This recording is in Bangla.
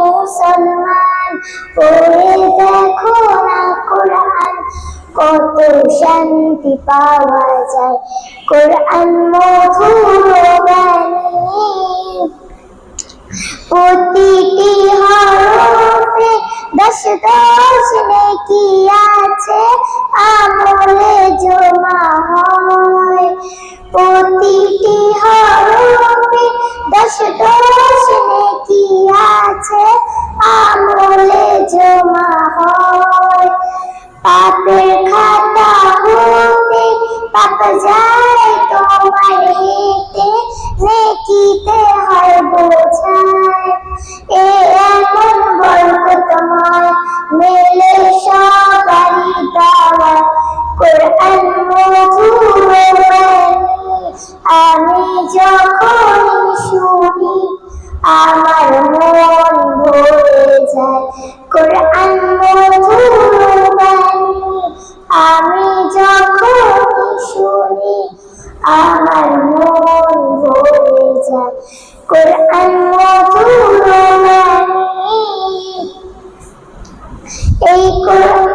মুসলমান, পড়ে দেখো না কোরআন, কত শান্তি পাওয়া যায়। কোরআন মধুর প্রতিটি হরফে দশ দশ নেকি আছে, আমলে জমা হয়। প্রতিটি হরফে দশ দশ হতে পাপ যায় তোমার হেঁটে নেকিতে হয় বোঝায়। এ এমন বরকতময় মেলে সবারই দেওয়া কোরআন আমি যখন শুনি, আমার মন ভরে যায়। কোরআন আমার মন ভরে যায়। কোরআন মধুর এই কোরআন